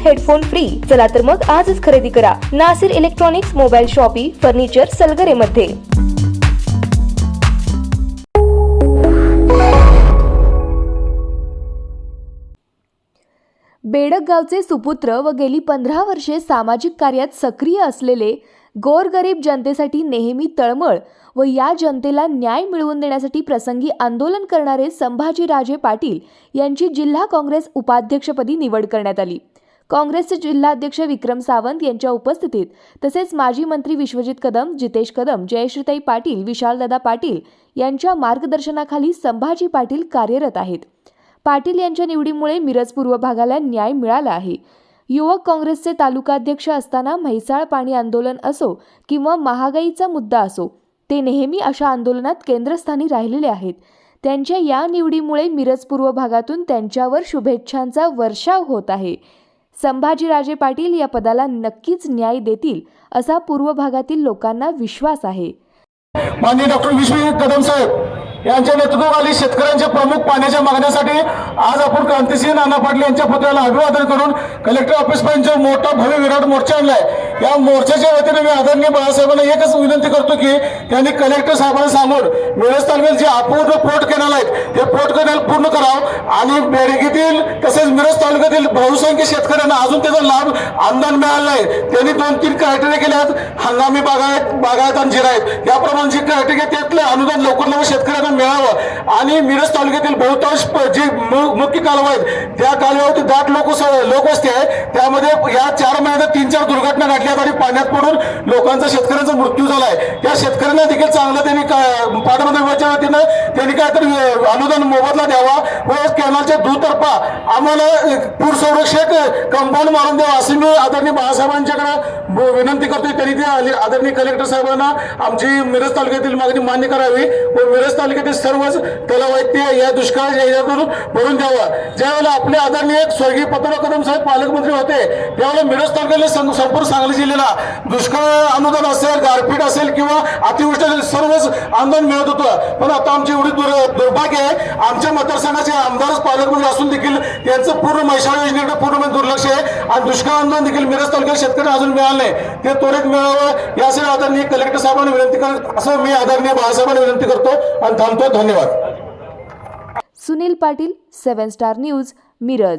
Headphone free. चला तर मग आजच खरेदी करा. Nasir electronics mobile shoppy furniture Salgare मध्ये बेडक गावचे सुपुत्र व गेली पंधरा वर्षे सामाजिक कार्यात सक्रिय असलेले गोरगरीब जनतेसाठी नेहमी तळमळ व या जनतेला न्याय मिळवून देण्यासाठी प्रसंगी आंदोलन करणारे संभाजीराजे पाटील यांची जिल्हा काँग्रेस उपाध्यक्षपदी निवड करण्यात आली. काँग्रेसचे जिल्हाध्यक्ष विक्रम सावंत यांच्या उपस्थितीत तसेच माजी मंत्री विश्वजित कदम जितेश कदम जयश्रीताई पाटील विशालदादा पाटील यांच्या मार्गदर्शनाखाली संभाजी पाटील कार्यरत आहेत. पाटील यांच्या निवडीमुळे मिरज पूर्व भागाला न्याय मिळाला आहे. युवक काँग्रेसचे तालुकाध्यक्ष असताना म्हैसाळ पाणी आंदोलन असो किंवा महागाईचा मुद्दा असो ते नेहमी अशा आंदोलनात केंद्रस्थानी राहिलेले आहेत. त्यांच्या या निवडीमुळे मिरज पूर्व भागातून त्यांच्यावर शुभेच्छांचा वर्षाव होत आहे. संभाजीराजे पाटील या पदाला नक्कीच न्याय देतील असा पूर्व भागातील लोकांना विश्वास आहे. माननीय डॉक्टर विश्वजित कदम साहेब यांच्या नेतृत्वाखाली शेतकऱ्यांच्या प्रमुख पाण्याच्या मागण्यासाठी आज आपण क्रांतिसिंह नाना पाटील यांच्या पुतळ्याला अभिवादन करून कलेक्टर ऑफिस पर्यंत मोठा भव्य विराट मोर्चा आणलाय. या मोर्चाच्या वतीने मी आदरणीय बाळासाहेबांना एकच विनंती करतो की त्यांनी कलेक्टर साहेबांसमोर मिरज तालुक्यात जे अपूर्ण पोर्ट कॅनल आहेत ते पोर्ट कॅनल पूर्ण करावं. आणि बेडगीतील तसेच मिरज तालुक्यातील बहुसंख्य शेतकऱ्यांना अजून त्याचा लाभ अनुदान मिळाला नाही. त्यांनी दोन तीन क्रायटेरिया केले आहेत. हंगामी बागायत बागायत आणि जिरायत. याप्रमाणे जे क्रायटेरिया त्यातलं अनुदान लवकर लवकर शेतकऱ्यांना मिळावं. आणि मिरज तालुक्यातील बहुतांश जे मुख्य कालवा आहेत त्या कालव्यावरती दाट लोक लोकवस्ती आहे. त्यामध्ये या चार महिन्यात तीन चार दुर्घटना घडल्या ठिकाणी पाण्यात पडून लोकांचा शेतकऱ्यांचा मृत्यू झालाय. त्या शेतकऱ्यांना देखील चांगलं त्यांनी का- विभागाच्या वतीनं त्यांनी काहीतरी अनुदान मोबदला द्यावा व कॅनलच्या दुतर्फा आम्हाला पूर संरक्षक कंपाऊंड मारून द्यावा असे मी आदरणीय बाळासाहेबांच्याकडे विनंती करतोय. त्यांनी ते आदरणीय कलेक्टर साहेबांना आमची मिरज तालुक्यातील मागणी मान्य करावी व मिरज तालुक्यातील सर्वच तलाव आहेत ते या दुष्काळ याच्यातून भरून द्यावा. ज्यावेळेला आपले आदरणीय स्वर्गीय पत्र कदम साहेब पालकमंत्री होते त्यावेळेला मिरज तालुक्याला संपूर्ण सांगली जिल्ह्याला दुष्काळ अनुदान असेल गारपीट असेल किंवा अतिवृष्टी असेल सर्वच अनुदान मिळत होतं. पण आता आमची एवढी दुर- दुर्भाग्य आहे. आमच्या मतदारसंघाचे आमदारच पालकमंत्री असून देखील त्यांचं पूर्ण मैशाळ योजनेकडे पूर्णपणे दुर्लक्ष आहे. आणि दुष्काळ अनुदान देखील मिरज तालुक्यात शेतकऱ्यांना अजून मिळालं नाही. ते त्वरित मिळावं. यासाठी आदरणीय कलेक्टर साहेबांना विनंती करत असं मी आदरणीय बाळासाहेबांना विनंती करतो आणि थांबतो. धन्यवाद. Sunil Patil seven star news Miraj.